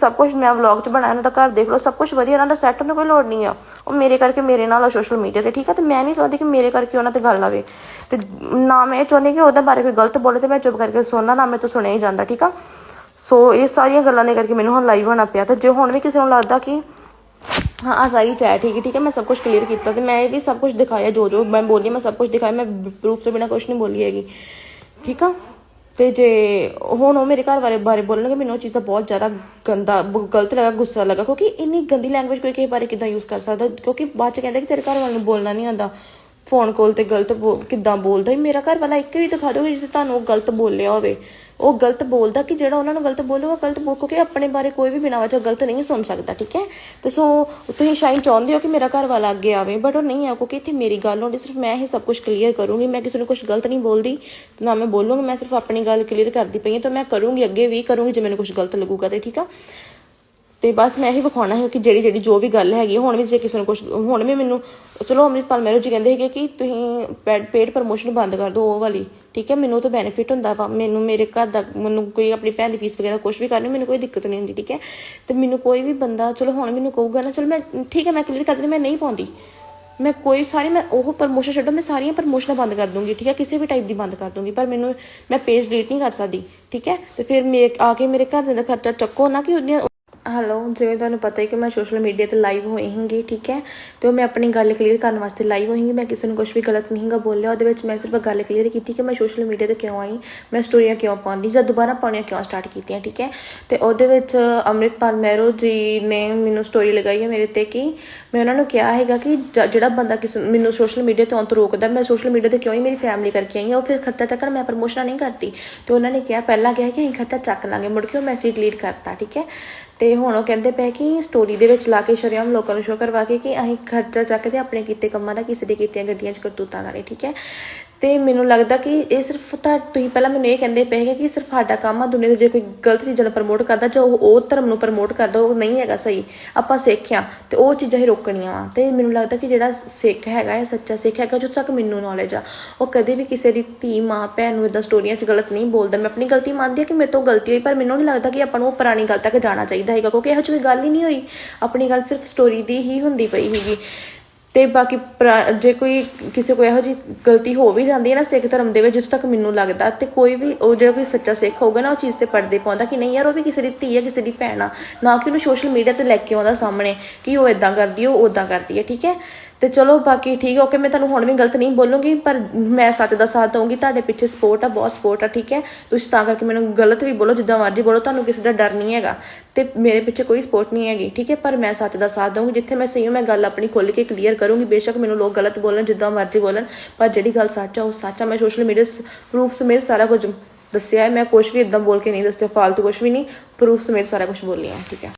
ਸਭ ਕੁਝ ਮੈਂ ਵਲੌਗ 'ਚ ਬਣਾਇਆ ਉਹਨਾਂ ਦਾ ਘਰ ਦੇਖ ਲਓ, ਸਭ ਕੁਝ ਵਧੀਆ ਉਹਨਾਂ ਦਾ ਸੈੱਟ ਨੂੰ ਕੋਈ ਲੋੜ ਨਹੀਂ ਆ। ਉਹ ਮੇਰੇ ਕਰਕੇ ਮੇਰੇ ਨਾਲ ਸੋਸ਼ਲ ਮੀਡੀਆ ਤੇ, ਠੀਕ ਆ? ਤੇ ਮੈਂ ਨਹੀਂ ਚਾਹੁੰਦੀ ਕਿ ਮੇਰੇ ਕਰਕੇ ਉਹਨਾਂ ਤੇ ਗੱਲ ਆਵੇ। ਤੇ ਨਾ ਮੈਂ ਇਹ ਚਾਹੁੰਦੀ ਕਿ ਉਹਦੇ ਬਾਰੇ ਕੋਈ ਗਲਤ ਬੋਲੇ ਤੇ ਮੈਂ ਚੁੱਪ ਕਰਕੇ ਸੁਣਨਾ ਨਾ ਮੈਂ ਤੋਂ ਸੁਣਿਆ ਹੀ ਜਾਂਦਾ, ਠੀਕ ਆ? ਸੋ ਇਹ ਸਾਰੀਆਂ ਗੱਲਾਂ ਨੇ ਕਰਕੇ ਮੈਨੂੰ ਹੁਣ ਲਾਈਵ ਹੋਣਾ ਪਿਆ। ਤੇ ਜੇ ਹੁਣ ਵੀ ਕਿਸੇ ਨੂੰ ਲੱਗਦਾ ਕਿ ਹਾਂ ਆ ਸਾਰੀ ਚੈਟ ਠੀਕ ਠੀਕ ਹੈ ਮੈਂ ਸਭ ਕੁਝ ਕਲੀਅਰ ਕੀਤਾ ਤੇ ਮੈਂ ਇਹ ਵੀ ਸਭ ਕੁਝ ਦਿਖਾਇਆ ਜੋ ਜੋ ਮੈਂ ਬੋਲੀ, ਮੈਂ ਸਭ ਕੁਝ ਦਿਖਾਇਆ। ਮੈਂ ਪ੍ਰੂਫ ਤੋਂ ਬਿਨਾ ਕੁਝ ਨਹੀਂ ਬੋਲੀ ਹੈਗੀ। ਠੀਕ ਆ? ਤੇ ਜੇ ਹੁਣ ਉਹ ਮੇਰੇ ਘਰ ਬਾਰੇ ਬਾਰੇ ਬੋਲਣਗੇ, ਮੈਨੂੰ ਉਹ ਚੀਜ਼ ਦਾ ਬਹੁਤ ਜ਼ਿਆਦਾ ਗੰਦਾ ਗਲਤ ਲੱਗਾ, ਗੁੱਸਾ ਲੱਗਾ, ਕਿਉਂਕਿ ਇੰਨੀ ਗੰਦੀ ਲੈਂਗੁਏਜ ਕੋਈ ਕਿਸੇ ਬਾਰੇ ਕਿਦਾਂ ਯੂਜ਼ ਕਰ ਸਕਦਾ? ਕਿਉਂਕਿ ਬਾਅਦ ਚ ਕਹਿੰਦਾ ਕਿ ਤੇਰੇ ਘਰ ਵਾਲੇ ਨੂੰ ਬੋਲਣਾ ਨਹੀਂ ਆਉਂਦਾ। ਫੋਨ ਕਾਲ ਤੇ ਗਲਤ ਬੋ- ਕਿੱਦਾਂ ਬੋਲਦਾ ਈ? ਮੇਰਾ ਘਰ ਵਾਲਾ ਇੱਕ ਵੀ ਦਿਖਾ ਦਿਓ ਜਿਸ ਤੁਹਾਨੂੰ ਉਹ ਗਲਤ ਬੋਲਿਆ ਹੋਵੇ। ਉਹ ਗਲਤ ਬੋਲਦਾ ਕਿ ਜਿਹੜਾ ਉਹਨਾਂ ਨੂੰ ਗਲਤ ਬੋਲੋ ਗਲਤ ਬੋਲ, ਕਿਉਂਕਿ ਆਪਣੇ ਬਾਰੇ ਕੋਈ ਵੀ ਬਿਨਾਂ ਵਜ੍ਹਾ ਗਲਤ ਨਹੀਂ ਸੁਣ ਸਕਦਾ, ਠੀਕ ਹੈ? ਤੇ ਸੋ, ਤੁਸੀਂ ਸ਼ਾਇਦ ਚਾਹੁੰਦੇ ਹੋ ਕਿ ਮੇਰਾ ਘਰ ਵਾਲਾ ਅੱਗੇ ਆਵੇ ਬਟ ਉਹ ਨਹੀਂ ਆ ਕਿਉਂਕਿ ਇੱਥੇ ਮੇਰੀ ਗੱਲ ਹੋਣੀ ਸਿਰਫ ਮੈਂ ਹੀ ਸਭ ਕੁਝ ਕਲੀਅਰ ਕਰੂੰਗੀ। ਮੈਂ ਕਿਸੇ ਨੂੰ ਕੁਝ ਗਲਤ ਨਹੀਂ ਬੋਲਦੀ, ਨਾ ਮੈਂ ਬੋਲੂੰਗੀ, ਮੈਂ ਸਿਰਫ ਆਪਣੀ ਗੱਲ ਕਲੀਅਰ ਕਰਦੀ ਪਈ ਹਾਂ, ਤਾਂ ਮੈਂ ਕਰੂੰਗੀ, ਅੱਗੇ ਵੀ ਕਰੂੰਗੀ, ਜੇ ਮੈਨੂੰ ਕੁਝ ਗਲਤ ਲੱਗੂਗਾ ਤੇ, ਠੀਕ ਆ? ਤੇ ਬਸ ਮੈਂ ਇਹੀ ਵਿਖਾਉਣਾ ਹੈ ਕਿ ਜਿਹੜੀ ਜਿਹੜੀ ਜੋ ਵੀ ਗੱਲ ਹੈਗੀ, ਹੁਣ ਵੀ ਜੇ ਕਿਸੇ ਨੂੰ ਕੁਝ ਹੁਣ ਵੀ ਮੈਨੂੰ ਚਲੋ ਅੰਮ੍ਰਿਤਪਾਲ ਮਹਿਰੋ ਜੀ ਕਹਿੰਦੇ ਹੈਗੇ ਕਿ ਤੁਸੀਂ ਪੇਡ ਪ੍ਰਮੋਸ਼ਨ ਬੰਦ ਕਰ ਦਿਓ ਉਹ ਵਾਲੀ। ਠੀਕ ਹੈ, ਮੈਨੂੰ ਉਹ ਤਾਂ ਬੈਨੀਫਿਟ ਹੁੰਦਾ ਵਾ। ਮੈਨੂੰ ਮੇਰੇ ਘਰ ਦਾ ਮੈਨੂੰ ਕੋਈ ਆਪਣੀ ਭੈਣ ਦੀ ਫੀਸ ਵਗੈਰਾ ਕੁਝ ਵੀ ਕਰਨੀ, ਮੈਨੂੰ ਕੋਈ ਦਿੱਕਤ ਨਹੀਂ ਹੁੰਦੀ, ਠੀਕ ਹੈ। ਤੇ ਮੈਨੂੰ ਕੋਈ ਵੀ ਬੰਦਾ ਚਲੋ ਹੁਣ ਮੈਨੂੰ ਕਹੂਗਾ ਨਾ, ਚਲੋ ਮੈਂ ਠੀਕ ਹੈ, ਮੈਂ ਕਲੀਅਰ ਕਰ ਦਿੰਦੀ, ਮੈਂ ਨਹੀਂ ਪਾਉਂਦੀ। ਮੈਂ ਕੋਈ ਸਾਰੀ ਮੈਂ ਉਹ ਪ੍ਰਮੋਸ਼ਨ ਛੱਡੋ, ਮੈਂ ਸਾਰੀਆਂ ਪ੍ਰਮੋਸ਼ਨਾਂ ਬੰਦ ਕਰ ਦੂੰਗੀ, ਠੀਕ ਹੈ। ਕਿਸੇ ਵੀ ਟਾਈਪ ਦੀ ਬੰਦ ਕਰ ਦੂੰਗੀ, ਪਰ ਮੈਨੂੰ ਮੈਂ ਪੇਜ ਡਿਲੀਟ ਨਹੀਂ ਕਰ ਸਕਦੀ, ਠੀਕ ਹੈ। ਤੇ ਫਿਰ ਮੇ ਆ ਕੇ ਮੇਰੇ ਘਰ ਦਾ ਖਰਚਾ ਚੱਕੋ ਨਾ ਕਿ ਉਹਦੀਆਂ ਹੈਲੋ ਜਿਵੇਂ ਤੁਹਾਨੂੰ ਪਤਾ ਹੈ ਕਿ ਮੈਂ ਸੋਸ਼ਲ ਮੀਡੀਆ ਤੇ ਲਾਈਵ ਹੋਈ ਹਾਂਗੀ ਠੀਕ ਹੈ? ਤੇ ਉਹ ਮੈਂ ਆਪਣੀ ਗੱਲ ਕਲੀਅਰ ਕਰਨ ਵਾਸਤੇ ਲਾਈਵ ਹੋਈ ਮੈਂ ਕਿਸੇ ਨੂੰ ਕੁਝ ਵੀ ਗਲਤ ਨਹੀਂਗਾ ਬੋਲਿਆ, ਉਹਦੇ ਵਿੱਚ ਮੈਂ ਸਿਰਫ ਗੱਲ ਕਲੀਅਰ ਕੀਤੀ ਕਿ ਮੈਂ ਸੋਸ਼ਲ ਮੀਡੀਆ ਤੇ ਕਿਉਂ ਆਈ, ਮੈਂ ਸਟੋਰੀਆਂ ਕਿਉਂ ਪਾਉਂਦੀ, ਜਾਂ ਦੁਬਾਰਾ ਪਾਉਣੀਆਂ ਕਿਉਂ ਸਟਾਰਟ ਕੀਤੀਆਂ, ਠੀਕ ਹੈ? ਤੇ ਉਹਦੇ ਵਿੱਚ ਅੰਮ੍ਰਿਤਪਾਲ ਮਹਿਰੋ ਜੀ ਨੇ ਮੈਨੂੰ ਸਟੋਰੀ ਲਗਾਈ ਹੈ ਮੇਰੇ ਤੇ ਕਿ ਮੈਂ ਉਹਨਾਂ ਨੂੰ ਕਿਹਾ ਹੈਗਾ ਕਿ ਜਿਹੜਾ ਬੰਦਾ ਕਿਸੇ, ਮੈਨੂੰ ਸੋਸ਼ਲ ਮੀਡੀਆ ਤੋਂ ਆਉਣ ਤੋਂ ਰੋਕਦਾ, ਮੈਂ ਸੋਸ਼ਲ ਮੀਡੀਆ ਤੇ ਕਿਉਂ ਹੀ ਮੇਰੀ ਫੈਮਿਲੀ ਕਰਕੇ ਆਈ ਹਾਂ, ਉਹ ਫਿਰ ਖਰਚਾ ਚੱਕਣ ਮੈਂ ਪ੍ਰਮੋਸ਼ਨ ਨਹੀਂ ਕਰਦੀ। ਤੇ ਉਹਨਾਂ ਨੇ ਕਿਹਾ, ਪਹਿਲਾਂ ਕਿਹਾ ਕਿ ਅਸੀਂ ਖਰਚਾ ਚੱਕ ਲਾਂਗੇ, ਮੁੜ ਕੇ ਉਹ ਮੈਸੇਜ ਡਿਲੀਟ ਕਰਤਾ, ਠੀਕ ਹੈ? ਤੇ ਹੁਣ ਉਹ ਕਹਿੰਦੇ ਪਏ ਕਿ ਸਟੋਰੀ ਦੇ ਵਿੱਚ ਲਾ ਕੇ ਸ਼ਰਿਆਮ ਲੋਕਾਂ ਨੂੰ ਸ਼ੋਅ ਕਰਵਾ ਕੇ ਕਿ ਅਸੀਂ ਖਰਚਾ ਚੱਕ ਚੱਕਦੇ ਆਪਣੇ ਕੀਤੇ ਕੰਮਾਂ ਦਾ ਕਿਸੇ ਦੇ ਕੀਤੀਆਂ ਗੱਡੀਆਂ 'ਚ ਕਰਤੂਤਾਂ ਦਾ ਨਹੀਂ ਠੀਕ ਹੈ? ਤੇ ਮੈਨੂੰ ਲੱਗਦਾ ਕਿ ਇਹ ਸਿਰਫ ਤਾਂ ਤੁਸੀਂ ਪਹਿਲਾਂ ਮੈਨੂੰ ਇਹ ਕਹਿੰਦੇ ਪਏ ਹੈਗੇ ਕਿ ਸਿਰਫ ਸਾਡਾ ਕੰਮ ਆ, ਦੁਨੀਆ ਦੇ ਜੇ ਕੋਈ ਗਲਤ ਚੀਜ਼ਾਂ ਨੂੰ ਪ੍ਰਮੋਟ ਕਰਦਾ ਜਾਂ ਉਹ ਉਹ ਧਰਮ ਨੂੰ ਪ੍ਰਮੋਟ ਕਰਦਾ, ਉਹ ਨਹੀਂ ਹੈਗਾ ਸਹੀ। ਆਪਾਂ ਸਿੱਖ ਆ ਤੇ ਉਹ ਚੀਜ਼ਾਂ ਹੀ ਰੋਕਣੀਆਂ ਵਾ। ਤੇ ਮੈਨੂੰ ਲੱਗਦਾ ਕਿ ਜਿਹੜਾ ਸਿੱਖ ਹੈਗਾ, ਇਹ ਸੱਚਾ ਸਿੱਖ ਹੈਗਾ ਜਿਸ ਤੱਕ ਮੈਨੂੰ ਨੌਲੇਜ ਆ। ਉਹ ਕਦੇ ਵੀ ਕਿਸੇ ਦੀ ਧੀ, ਮਾਂ, ਭੈਣ ਨੂੰ ਇਦਾਂ ਸਟੋਰੀਆਂ 'ਚ ਗਲਤ ਨਹੀਂ ਬੋਲਦਾ। ਮੈਂ ਆਪਣੀ ਗਲਤੀ ਮੰਨਦੀ ਹਾਂ ਕਿ ਮੇਰੇ ਤੋਂ ਗਲਤੀ ਹੋਈ, ਪਰ ਮੈਨੂੰ ਨਹੀਂ ਲੱਗਦਾ ਕਿ ਆਪਾਂ ਨੂੰ ਉਹ ਪੁਰਾਣੀ ਗੱਲ ਤੱਕ ਜਾਣਾ ਚਾਹੀਦਾ ਹੈਗਾ, ਕਿਉਂਕਿ ਇਹੋ ਜਿਹੀ ਕੋਈ ਗੱਲ ਹੀ ਨਹੀਂ ਹੋਈ। ਆਪਣੀ ਗੱਲ ਸਿਰਫ ਸਟੋਰੀ ਦੀ ਹੀ ਹੁੰਦੀ ਪਈ ਹੈਗੀ ਤੇ ਬਾਕੀ ਪੁਰਾ- ਜੇ ਕੋਈ ਕਿਸੇ ਕੋਈ ਇਹੋ ਜੀ ਗਲਤੀ ਹੋ ਵੀ ਜਾਂਦੀ ਹੈ ਨਾ ਸਿੱਖ ਧਰਮ ਦੇ ਵਿੱਚ ਜਿੱਥੋਂ ਤੱਕ ਮੈਨੂੰ ਲੱਗਦਾ ਤੇ ਕੋਈ ਵੀ ਉਹ ਜਿਹੜਾ ਕੋਈ ਸੱਚਾ ਸਿੱਖ ਹੋਊਗਾ ਨਾ ਉਹ ਚੀਜ਼ ਤੇ ਪਰਦੇ ਪਾਉਂਦਾ ਕਿ ਨਹੀਂ ਯਾਰ ਉਹ ਵੀ ਕਿਸੇ ਦੀ ਧੀ ਹੈ ਕਿਸੇ ਦੀ ਭੈਣ ਆ। ਨਾ ਕਿ ਉਹਨੂੰ ਸੋਸ਼ਲ ਮੀਡੀਆ ਤੇ ਲੈ ਕੇ ਆਉਂਦਾ ਸਾਹਮਣੇ ਕਿ ਉਹ ਇਦਾਂ ਕਰਦੀ ਹੈ, ਉਹ ਉਦਾਂ ਕਰਦੀ ਹੈ ਠੀਕ ਹੈ? ਤੇ ਚਲੋ ਬਾਕੀ ਠੀਕ ਹੈ ਓਕੇ ਮੈਂ ਤੁਹਾਨੂੰ ਹੁਣ ਵੀ ਗਲਤ ਨਹੀਂ ਬੋਲੂੰਗੀ, ਪਰ ਮੈਂ ਸੱਚ ਦਾ ਸਾਥ ਦਊਂਗੀ, ਤੁਹਾਡੇ ਪਿੱਛੇ ਸਪੋਰਟ ਆ, ਬਹੁਤ ਸਪੋਰਟ ਆ, ਠੀਕ ਹੈ? ਤੁਸੀਂ ਤਾਂ ਕਰਕੇ ਮੈਨੂੰ ਗਲਤ ਵੀ ਬੋਲੋ, ਜਿੱਦਾਂ ਮਰਜ਼ੀ ਬੋਲੋ, ਤੁਹਾਨੂੰ ਕਿਸੇ ਦਾ ਡਰ ਨਹੀਂ ਹੈਗਾ ਤੇ ਮੇਰੇ ਪਿੱਛੇ ਕੋਈ ਸਪੋਰਟ ਨਹੀਂ ਹੈਗੀ, ਠੀਕ ਹੈ? ਪਰ ਮੈਂ ਸੱਚ ਦਾ ਸਾਥ ਦਊਂਗੀ, ਜਿੱਥੇ ਮੈਂ ਸਹੀ ਹਾਂ, ਮੈਂ ਗੱਲ ਆਪਣੀ ਖੋਲ੍ਹ ਕੇ ਕਲੀਅਰ ਕਰੂੰਗੀ, ਬੇਸ਼ੱਕ ਮੈਨੂੰ ਲੋਕ ਗਲਤ ਬੋਲਣ, ਜਿੱਦਾਂ ਮਰਜ਼ੀ ਬੋਲਣ, ਪਰ ਜਿਹੜੀ ਗੱਲ ਸੱਚ ਆ, ਉਹ ਸੱਚ ਆ। ਮੈਂ ਸੋਸ਼ਲ ਮੀਡੀਆ ਪ੍ਰੂਫ ਸਮੇਤ ਸਾਰਾ ਕੁਝ ਦੱਸਿਆ ਹੈ, ਮੈਂ ਕੁਝ ਵੀ ਇਦਾਂ ਬੋਲ ਕੇ ਨਹੀਂ ਦੱਸਿਆ, ਫਾਲਤੂ ਕੁਝ ਵੀ ਨਹੀਂ ਪ੍ਰੂਫ ਸਮੇਤ ਸਾਰਾ ਕੁਝ ਬੋਲਿਆ ਠੀਕ ਹੈ?